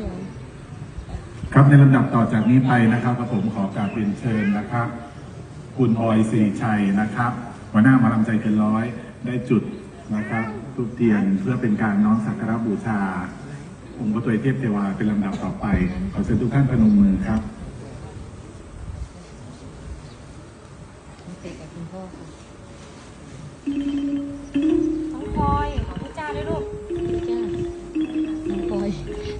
ชมครับในลำดับต่อจากนี้ไปนะครับกระผมขอกราบเรียนเชิญนะครับ คุณออยสิริชัยนะครับหัวหน้าหมาลำใจเกินร้อยได้จุดนะครับทุกเทียนเพื่อเป็นการน้อมสักการะบูชา องค์พระตัวเทพเทวาเป็นลำดับต่อไป ขอเชิญทุกท่านพนมมือครับเตะกับคุณพ่อ